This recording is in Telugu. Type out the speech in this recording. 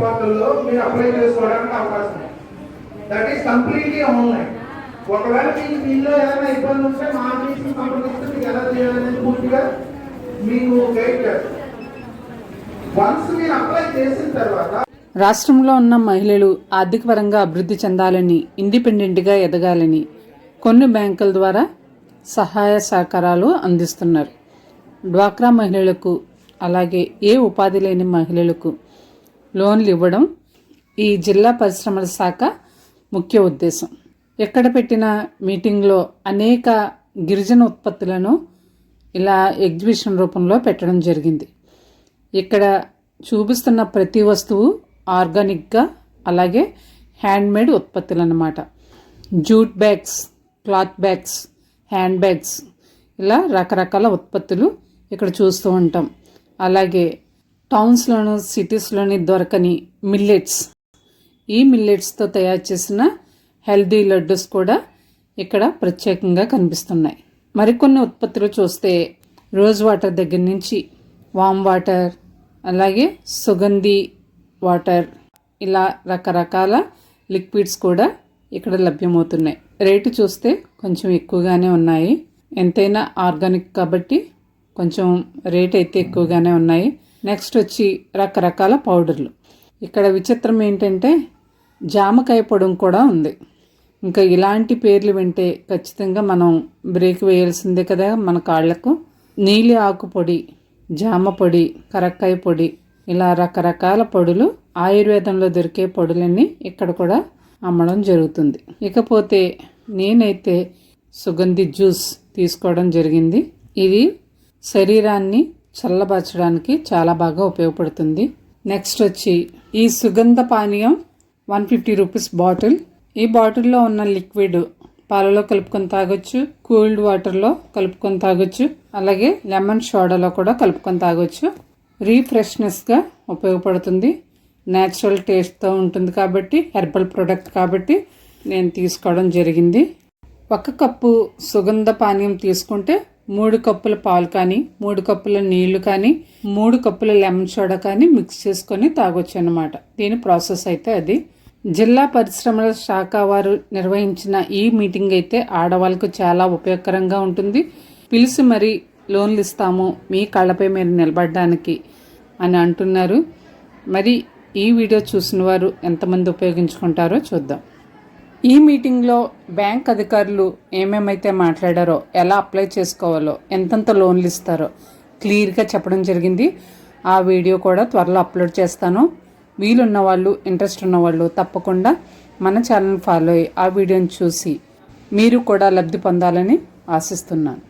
పోర్టల్లో మీరు అప్లై చేసుకోవడానికి అవకాశం దట్ ఈస్ కంప్లీట్లీ ఆన్లైన్ ఒకవేళ మీకు దీనిలో ఏదైనా ఇబ్బంది ఉంటే మా ఆఫీస్కి సంప్రదిస్తే మీకు ఎలా చేయాలనేది పూర్తిగా మీకు గైడ్ చేస్తాం. వన్స్ మీరు అప్లై చేసిన తర్వాత రాష్ట్రంలో ఉన్న మహిళలు ఆర్థికపరంగా అభివృద్ధి చెందాలని ఇండిపెండెంట్గా ఎదగాలని కొన్ని బ్యాంకుల ద్వారా సహాయ సహకారాలు అందిస్తున్నారు. డ్వాక్రా మహిళలకు అలాగే ఏ ఉపాధి లేని మహిళలకు లోన్లు ఇవ్వడం ఈ జిల్లా పరిశ్రమల శాఖ ముఖ్య ఉద్దేశం. ఎక్కడ పెట్టిన మీటింగ్లో అనేక గిరిజన ఉత్పత్తులను ఇలా ఎగ్జిబిషన్ రూపంలో పెట్టడం జరిగింది. ఇక్కడ చూపిస్తున్న ప్రతి వస్తువు ఆర్గానిక్గా అలాగే హ్యాండ్మేడ్ ఉత్పత్తులు అన్నమాట jute bags cloth bags hand bags ఇలా రకరకాల ఉత్పత్తులు ఇక్కడ చూస్తూ ఉంటాం. అలాగే టౌన్స్లోను సిటీస్లోని దొరకని మిల్లెట్స్. ఈ మిల్లెట్స్తో తయారు చేసిన హెల్దీ లడ్డూస్ కూడా ఇక్కడ ప్రత్యేకంగా కనిపిస్తున్నాయి. మరికొన్ని ఉత్పత్తులు చూస్తే రోజ్ వాటర్ దగ్గర నుంచి వామ్ వాటర్ అలాగే సుగంధి వాటర్ ఇలా రకరకాల లిక్విడ్స్ కూడా ఇక్కడ లభ్యమవుతున్నాయి. రేటు చూస్తే కొంచెం ఎక్కువగానే ఉన్నాయి. ఎంతైనా ఆర్గానిక్ కాబట్టి కొంచెం రేట్ అయితే ఎక్కువగానే ఉన్నాయి. నెక్స్ట్ వచ్చి రకరకాల పౌడర్లు. ఇక్కడ విచిత్రం ఏంటంటే జామకాయ పొడం కూడా ఉంది. ఇంకా ఇలాంటి పేర్లు వింటే ఖచ్చితంగా మనం బ్రేక్ వేయాల్సిందే కదా మన కాళ్ళకు. నీలి ఆకు పొడి జామ పొడి కరక్కాయ పొడి ఇలా రకరకాల పొడులు ఆయుర్వేదంలో దొరికే పొడులన్నీ ఇక్కడ కూడా అమ్మడం జరుగుతుంది. ఇకపోతే నేనైతే సుగంధి జ్యూస్ తీసుకోవడం జరిగింది. ఇది శరీరాన్ని చల్లబరచడానికి చాలా బాగా ఉపయోగపడుతుంది. నెక్స్ట్ వచ్చి ఈ సుగంధ పానీయం వన్ ఫిఫ్టీ రూపీస్ బాటిల్. ఈ బాటిల్లో ఉన్న లిక్విడ్ పాలలో కలుపుకొని తాగొచ్చు కూల్డ్ వాటర్లో కలుపుకొని తాగొచ్చు అలాగే లెమన్ సోడాలో కూడా కలుపుకొని తాగొచ్చు. రీఫ్రెష్నెస్గా ఉపయోగపడుతుంది. న్యాచురల్ టేస్ట్తో ఉంటుంది కాబట్టి హెర్బల్ ప్రోడక్ట్ కాబట్టి నేను తీసుకోవడం జరిగింది. ఒక కప్పు సుగంధ పానీయం తీసుకుంటే మూడు కప్పుల పాలు కానీ మూడు కప్పుల నీళ్ళు కానీ మూడు కప్పుల లెమన్ సోడా కానీ మిక్స్ చేసుకొని తాగొచ్చు అన్నమాట దీని ప్రాసెస్ అయితే అది. జిల్లా పరిశ్రమల శాఖ వారు నిర్వహించిన ఈ మీటింగ్ అయితే ఆడవాళ్ళకు చాలా ఉపయోగకరంగా ఉంటుంది. పిలిచి మరి లోన్లు ఇస్తాము మీ కళ్ళపై మీరు నిలబడడానికి అని అంటున్నారు. మరి ఈ వీడియో చూసిన వారు ఎంతమంది ఉపయోగించుకుంటారో చూద్దాం. ఈ మీటింగ్లో బ్యాంక్ అధికారులు ఏమేమైతే మాట్లాడారో ఎలా అప్లై చేసుకోవాలో ఎంతెంత లోన్లు ఇస్తారో క్లియర్గా చెప్పడం జరిగింది. ఆ వీడియో కూడా త్వరలో అప్లోడ్ చేస్తాను. వీలున్న వాళ్ళు ఇంట్రెస్ట్ ఉన్న వాళ్ళు తప్పకుండా మన ఛానల్ ఫాలో అయ్యి ఆ వీడియోని చూసి మీరు కూడా లబ్ధి పొందాలని ఆశిస్తున్నాను.